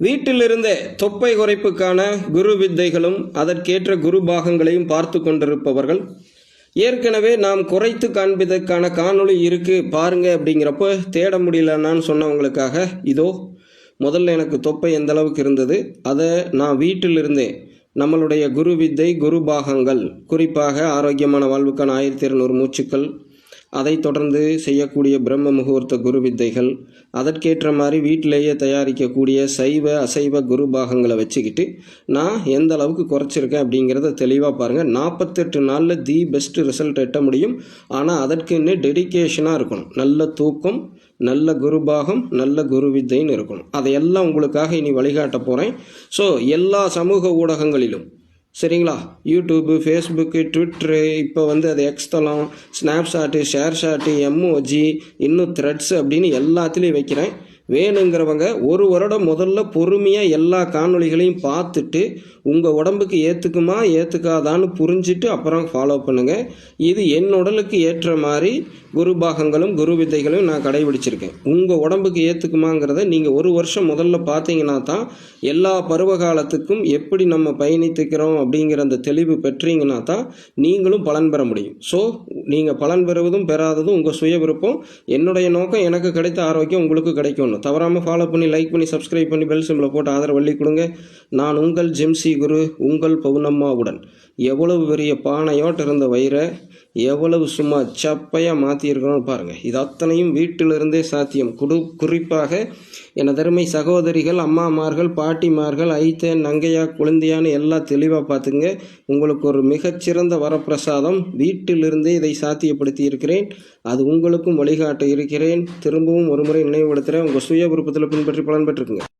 வீட்டிலிருந்தே தொப்பை குறைப்புக்கான குரு வித்தைகளும் அதற்கேற்ற குரு பாகங்களையும் பார்த்து கொண்டிருப்பவர்கள் ஏற்கனவே நாம் குறைத்து காண்பதற்கான காணொளி இருக்கு பாருங்க அப்படிங்கிறப்போ தேட முடியலன்னு சொன்னவங்களுக்காக இதோ முதல்ல எனக்கு தொப்பை எந்த அளவுக்கு இருந்தது அதை நான் வீட்டிலிருந்தே நம்மளுடைய குரு வித்தை குரு பாகங்கள் குறிப்பாக ஆரோக்கியமான வாழ்வுக்கான ஆயிரத்தி இருநூறு மூச்சுக்கள் அதைத் தொடர்ந்து செய்யக்கூடிய பிரம்ம முகூர்த்த குரு வித்தைகள் அதற்கேற்ற மாதிரி வீட்டிலேயே தயாரிக்கக்கூடிய சைவ அசைவ குரு பாகங்களை வச்சுக்கிட்டு நான் எந்த அளவுக்கு குறைச்சிருக்கேன் அப்படிங்கிறத தெளிவாக பாருங்கள் நாற்பத்தெட்டு நாளில் தி பெஸ்ட் ரிசல்ட் எட்ட முடியும். ஆனால் அதற்குன்னு டெடிகேஷனாக இருக்கணும். நல்ல தூக்கம் நல்ல குருபாகம் நல்ல குரு வித்தைன்னு இருக்கணும். அதையெல்லாம் உங்களுக்காக இனி வழிகாட்ட போகிறேன் ஸோ எல்லா சமூக ஊடகங்களிலும் சரிங்களா? யூடியூப்பு ஃபேஸ்புக்கு ட்விட்டரு இப்போ வந்து அது எக்ஸ்தலம் ஸ்னாப்ஷாட்டு ஷேர் ஷாட்டு எம்ஓஜி இன்னும் த்ரெட்ஸ் அப்படின்னு எல்லாத்துலேயும் வைக்கிறேன். வேணுங்கிறவங்க ஒரு வருடம் முதல்ல பொறுமையாக எல்லா காணொளிகளையும் பார்த்துட்டு உங்கள் உடம்புக்கு ஏற்றுக்குமா ஏற்றுக்காதான்னு புரிஞ்சுட்டு அப்புறம் ஃபாலோ பண்ணுங்கள் இது என் உடலுக்கு ஏற்ற மாதிரி குரு பாகங்களும் குரு வித்தைகளும் நான் கடைபிடிச்சிருக்கேன். உங்கள் உடம்புக்கு ஏற்றுக்குமாங்கிறத நீங்கள் ஒரு வருஷம் முதல்ல பார்த்தீங்கன்னா தான் எல்லா பருவ காலத்துக்கும் எப்படி நம்ம பயணித்துக்கிறோம் அப்படிங்கிற அந்த தெளிவு பெற்றீங்கன்னா தான் நீங்களும் பலன் பெற முடியும். ஸோ நீங்கள் பலன் பெறுவதும் பெறாததும் உங்கள் சுய விருப்பம். என்னுடைய நோக்கம் எனக்கு கிடைத்த ஆரோக்கியம் உங்களுக்கு கிடைக்கணும் தவறாமல் ஃபாலோ பண்ணி லைக் பண்ணி சப்ஸ்கிரைப் பண்ணி பெல் சிம்பிளை போட்டு ஆதரவு வள்ளி கொடுங்க. நான் உங்கள் ஜெம்சி குரு உங்கள் பௌர்ணம்மாவுடன் எவ்வளவு பெரிய பானையோட்டு இருந்த வயிறை எவ்வளவு சும்மா சப்பையாக மாற்றியிருக்கணும்னு பாருங்கள் இது அத்தனையும் வீட்டிலிருந்தே சாத்தியம். குடு குறிப்பாக என தருமை சகோதரிகள் அம்மாமார்கள் பாட்டிமார்கள் ஐத்தேன் நங்கையா குழந்தையான்னு எல்லாம் தெளிவாக பார்த்துங்க உங்களுக்கு ஒரு மிகச்சிறந்த வரப்பிரசாதம். வீட்டிலிருந்தே இதை சாத்தியப்படுத்தி இருக்கிறேன் அது உங்களுக்கும் வழிகாட்ட இருக்கிறேன். திரும்பவும் ஒரு முறை நினைவுபடுத்துகிறேன் உங்கள் சுய விருப்பத்தில் பின்பற்றி பலன் பெற்றுக்குங்க.